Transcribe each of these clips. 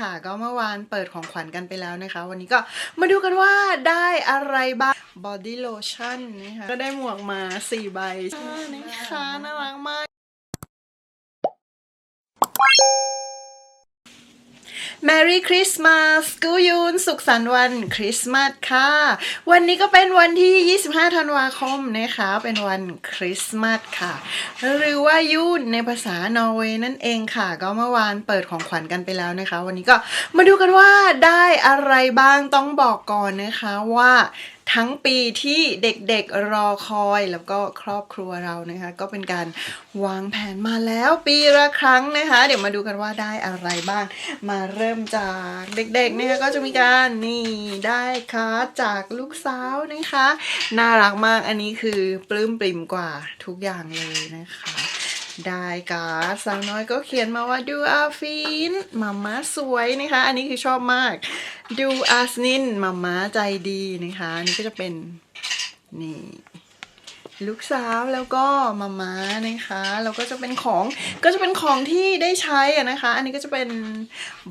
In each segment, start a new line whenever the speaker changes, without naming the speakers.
ค่ะก็เมื่อวานเปิดของขวัญกันไปแล้วนะคะ วันนี้ก็มาดูกันว่าได้อะไรบ้าง body lotion นะคะก็ได้หมวกมา 4 ใบนะคะน่ารักมาก Merry Christmas กูยูน สุขสันต์วันคริสต์มาสค่ะ วันนี้ก็เป็นวันที่ 25 ธันวาคมนะคะ เป็นวันคริสต์มาสค่ะ หรือว่ายูนในภาษานอร์เวย์นั่นเองค่ะ ก็เมื่อวานเปิดของขวัญกันไปแล้วนะคะ วันนี้ก็มาดูกันว่าได้อะไรบ้างต้องบอกก่อนนะคะว่า ทั้งปีที่เด็กๆรอคอยแล้วก็ครอบครัวเรานะคะ ก็เป็นการวางแผนมาแล้วปีละครั้งนะคะ เดี๋ยวมาดูกันว่าได้อะไรบ้าง มาเริ่มจากเด็กๆนี่ยก็จะมีการนี่ได้การ์ดจากลูกสาวนะคะ น่ารักมากอันนี้คือปลื้มปริ่มกว่าทุกอย่างเลยนะคะ ได้ค่ะสาวน้อยก็เขียนมาว่าดูอาฟินมาม่าสวยนะคะ อันนี้คือชอบมาก ดูอาสนินมาม่าใจดีนะคะ อันนี้ก็จะเป็นนี่ ลูกสาวแล้วก็มาม่านะคะแล้วก็จะเป็นของก็จะเป็นของที่ได้ใช้อะนะคะ อันนี้ก็จะเป็น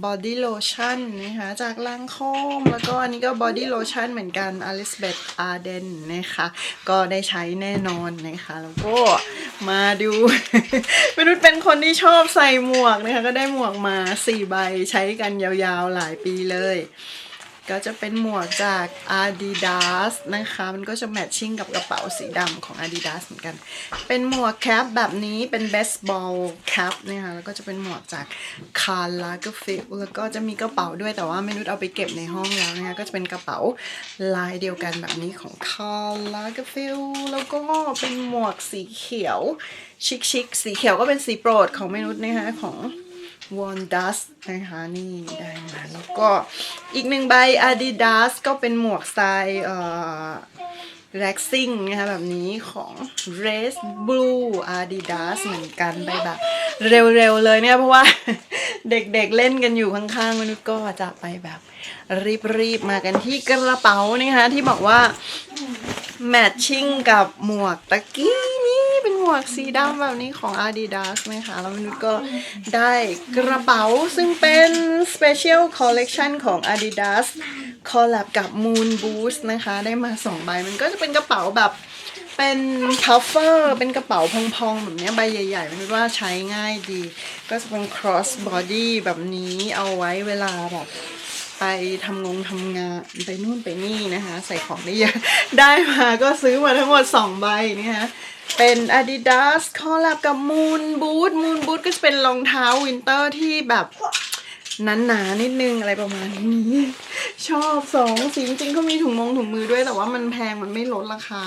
body lotion นะคะจากลางคอมแล้วก็อันนี้ก็ body lotion เหมือนกัน Elizabeth Arden นะคะก็ได้ใช้แน่นอนนะคะแล้วก็มาดูมนุษย์เป็นคนที่ชอบใส่หมวกนะคะก็ได้หมวกมา4ใบใช้กันยาวๆหลายปีเลย ก็จะเป็นหมวกจาก Adidas นะคะ มันก็จะแมทชิ่งกับกระเป๋าสีดำของ Adidas เหมือนกัน เป็นหมวกแคปแบบนี้เป็น baseball cap นะคะแล้วก็จะเป็นหมวกจาก Karl Lagerfeld แล้วก็จะมีกระเป๋าด้วยแต่ว่าไม่นุษเอาไปเก็บในห้องแล้วนะคะก็จะเป็นกระเป๋าลายเดียวกันแบบนี้ของ Karl Lagerfeld แล้วก็เป็นหมวกสีเขียวชิคๆสีเขียวก็เป็นสีโปรดของเมนุษนะคะของ วอนดัสนะคะนี่ได้มาแล้วก็อีกหนึ่งใบ Adidas ก็เป็นหมวกสไตล์เอ่อ Relaxing นะคะแบบนี้ของ Red Blue Adidas เหมือนกันไปแบบเร็วๆเลยเนี่ยเพราะว่าเด็กๆเล่นกันอยู่ข้างๆมนุษย์ก็จะไปแบบรีบๆมากันที่กระเป๋านะคะที่บอกว่า แมทชิ่งกับหมวกตะกี้ วกสีดำแบบนี้ของ Adidas นะคะแล้วมนุษย์ก็ได้กระเป๋าซึ่งเป็น Special Collection ของ Adidas คอลแลบกับ Moon Boost นะคะ ได้มาสองใบ มันก็จะเป็นกระเป๋าแบบเป็นพัฟเฟอร์เป็นกระเป๋าพองๆ แบบนี้ใบใหญ่ๆ มันว่าใช้ง่ายดี ก็จะเป็น cross body แบบนี้เอาไว้เวลาแบบ ไปทำงงทำงานไปนู่นไปนี่นะคะ ใส่ของได้เยอะได้มาก็ซื้อมาทั้งหมด 2 ใบนะคะเป็น Adidas คอลแลบกับ Moon Boot Moon Boot ก็จะเป็นรองเท้าวินเตอร์ที่แบบหนาๆนิดนึงอะไรประมาณนี้ ชอบสองสีจริงๆเขามีถุงมงถุงมือด้วยแต่ว่ามันแพงมันไม่ลดราคา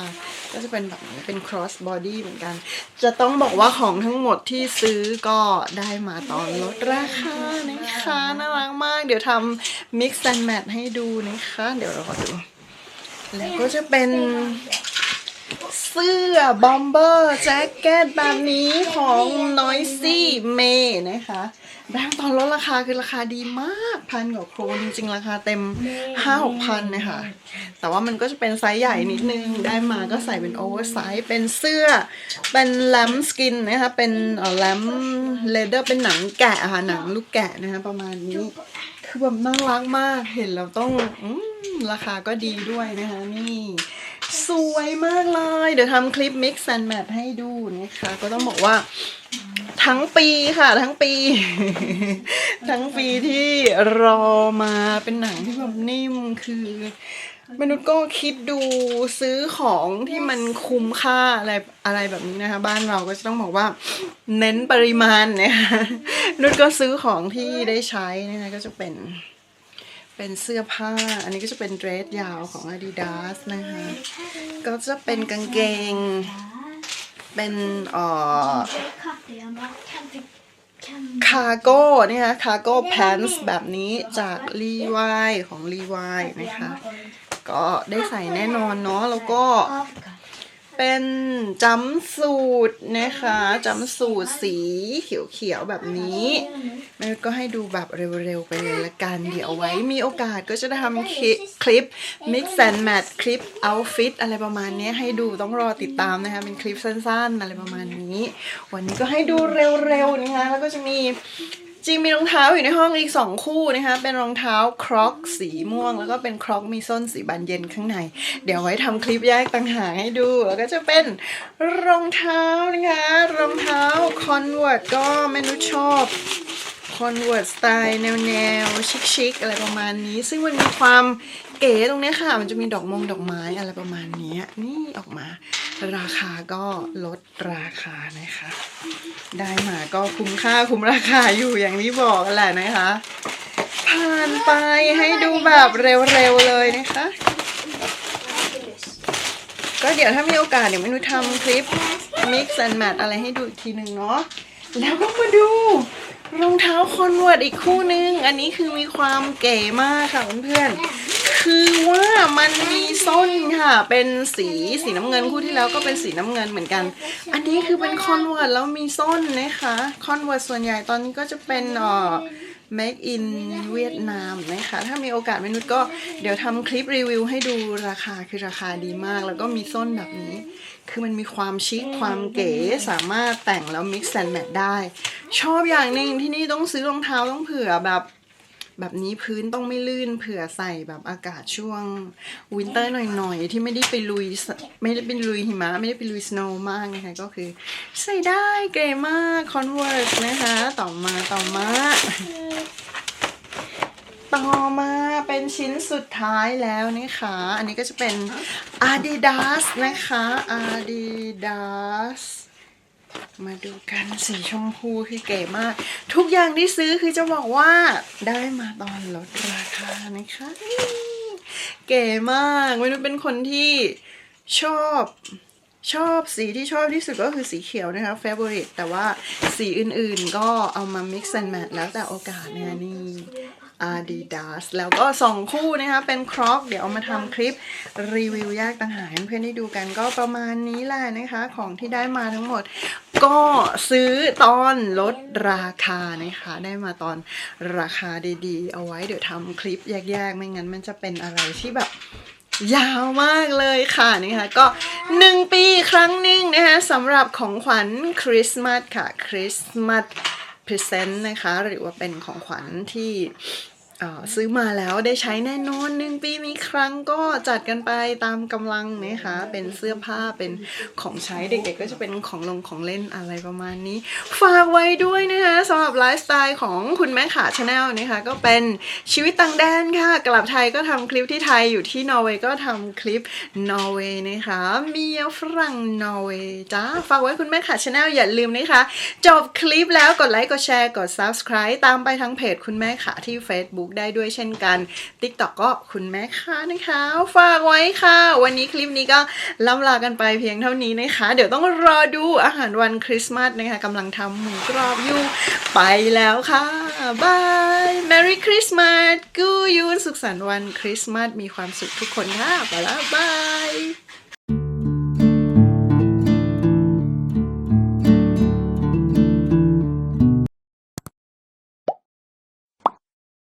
ก็จะเป็นแบบนี้เป็น cross body เหมือนกัน จะต้องบอกว่าของทั้งหมดที่ซื้อก็ได้มาตอนลดราคานะคะน่ารักมาก เดี๋ยวทำ mix and match ให้ดูนะคะ เดี๋ยวเราขอดู แล้วก็จะเป็น เสื้อบอมเบอร์แจ็คเก็ตแบบนี้ของ Noisy May นะคะแบงค์ตอนลดราคาคือราคาดีมากพันกว่าโครนจริงๆ ราคาเต็ม5 6พันนะคะแต่ว่ามันก็จะเป็นไซส์ใหญ่นิดนึง ได้มาก็ใส่เป็นโอเวอร์ไซส์เป็นเสื้อ เป็นแลมสกินนะคะ เป็นแลมเลเดอร์เป็นหนังแกะค่ะ หนังลูกแกะนะคะ ประมาณนี้ คือแบบน่ารักมากเห็นแล้วต้องอราคาก็ดีด้วยนะคะนี่ สวยมากเลย เดี๋ยวทำคลิป mix and match ให้ดูนะคะก็ต้องบอกว่าทั้งปีค่ะ ทั้งปี ทั้งปีที่รอมาเป็นหนังที่แบบนิ่มคือ มนุษย์ก็คิดดูซื้อของที่มันคุ้มค่าอะไรอะไรแบบนี้นะคะ บ้านเราก็จะต้องบอกว่า เน้นปริมาณนะคะมนุษย์ก็ซื้อของที่ได้ใช้นะคะก็จะเป็น เป็นเสื้อผ้า อันนี้ก็จะเป็นเดรสยาวของ Adidas นะคะ ก็จะเป็นกางเกง เป็นเอ่อคาร์โก้เนี่ยคาร์โก้แพนส์แบบนี้จากรีวายของรีวายนะคะ ก็ได้ใส่แน่นอนเนาะแล้วก็ เป็นจัมสูตรนะคะจัมสูตรสีเขียวๆแบบนี้แม่ก็ให้ดูแบบเร็วๆไปเลยละกัน เดี๋ยวไว้มีโอกาสก็จะทำคลิปคลิป mix and match คลิป outfit อะไรประมาณนี้ให้ดูต้องรอติดตามนะคะ เป็นคลิปสั้นๆ อะไรประมาณนี้ วันนี้ก็ให้ดูเร็วๆนะคะแล้วก็จะมี จริงมีรองเท้าอยู่ในห้องอีกสองคู่นะคะ เป็นรองเท้าครอกสีม่วง แล้วก็เป็นครอกมีส้นสีบานเย็นข้างใน เดี๋ยวไว้ทำคลิปแยกต่างหากให้ดู แล้วก็จะเป็นรองเท้านะคะ รองเท้าคอนเวิร์ตก็เมนุชอบคอนเวิร์ตสไตล์แนวแนวชิคชิคๆอะไรประมาณนี้ ซึ่งมันมีความ เก๋ตรงนี้ค่ะ มันจะมีดอกมงดอกไม้อะไรประมาณนี้นี่ออกมา ราคาก็ลดราคานะคะ ได้มาก็คุ้มค่าคุ้มราคาอยู่อย่างที่บอกแหละนะคะ ผ่านไปให้ดูแบบเร็วๆเลยนะคะ ก็เดี๋ยวถ้ามีโอกาสเดี๋ยวไม่รู้ทำคลิป mix and match อะไรให้ดูอีกทีหนึ่งเนาะแล้วก็มาดูรองเท้าคอนเวิร์ตอีกคู่นึง อันนี้คือมีความเก๋มากค่ะเพื่อนๆ คือว่ามันมีส้นค่ะ เป็นสีสีน้ำเงินคู่ที่แล้วก็เป็นสีน้ำเงินเหมือนกัน อันนี้คือเป็นคอนเวิร์ตแล้วมีส้นนะคะคอนเวิร์ตส่วนใหญ่ตอนนี้ก็จะเป็นเอ่อ make in เวียดนามนะคะถ้ามีโอกาสเมนุษย์ก็เดี๋ยวทำคลิปรีวิวให้ดูราคาคือราคาดีมาก แล้วก็มีส้นแบบนี้ คือมันมีความชิคความเก๋สามารถแต่งแล้ว mix and match ได้ ชอบอย่างหนึ่งที่นี่ต้องซื้อรองเท้าต้องเผื่อแบบ แบบนี้พื้นต้องไม่ลื่นเผื่อใส่แบบอากาศช่วงวินเตอร์หน่อยๆ ที่ไม่ได้ไปลุยไม่ได้ไปลุยหิมะ ไม่ได้ไปลุยสโนว์มากนะคะก็คือ ใส่ได้เก๋มาก Converse นะคะ ต่อมาต่อมาต่อมาเป็นชิ้นสุดท้ายแล้วนะคะ อันนี้ก็จะเป็น Adidas นะคะ Adidas มาดูกันสีชมพูคือเก๋มาก ทุกอย่างที่ซื้อคือจะบอกว่าได้มาตอนลดราคานะคะ เก๋มากไม่รู้เป็นคนที่ชอบชอบสีที่ชอบที่สุดก็คือสีเขียวนะคะ favorite แต่ว่าสีอื่นๆก็เอามา mix and match แล้วแต่โอกาสนะคะนี่ Adidas แล้วก็สองคู่นะคะเป็นครอกเดี๋ยวเอามาทำคลิปรีวิวแยกต่างหากให้เพื่อนได้ดูกันก็ประมาณนี้แหละนะคะ ของที่ได้มาทั้งหมด ก็ซื้อตอนลดราคานะคะ ได้มาตอนราคาดีๆ เอาไว้เดี๋ยวทำคลิปแยกๆ ไม่งั้นมันจะเป็นอะไรที่แบบยาวมากเลยค่ะนะคะก็หนึ่งปีครั้งหนึ่งนะคะสำหรับของขวัญคริสต์มาสค่ะคริสต์มาสพรีเซนต์นะคะ หรือว่าเป็นของขวัญที่ ซื้อมาแล้วได้ใช้แน่นอนหนึ่งปีมีครั้งก็จัดกันไปตามกำลังนะคะ เป็นเสื้อผ้าเป็นของใช้เด็กๆก็จะเป็นของลงของเล่นอะไรประมาณนี้ ฝากไว้ด้วยนะคะสำหรับไลฟ์สไตล์ของคุณแม่ขาชาแนลนะคะ ก็เป็นชีวิตต่างแดนค่ะ กลับไทยก็ทำคลิปที่ไทยอยู่ที่นอร์เวย์ก็ทำคลิปนอร์เวย์นะคะเมียฝรั่งนอร์เวย์จ้าฝากไว้คุณแม่ขาชาแนลอย่าลืมนะคะ จบคลิปแล้วกดไลค์กดแชร์กด subscribe ตามไปทั้งเพจคุณแม่ขาที่ Facebook ได้ด้วยเช่นกัน TikTok ก็คุณแม่ขานะคะ ฝากไว้ค่ะ วันนี้คลิปนี้ก็ล่ำลากันไปเพียงเท่านี้นะคะ เดี๋ยวต้องรอดูอาหารวันคริสต์มาสนะคะกำลังทำหมูกรอบอยู่ ไปแล้วค่ะบาย Merry Christmas กูยูนสุขสันต์วันคริสต์มาสมีความสุขทุกคนค่ะ ไปแล้วบาย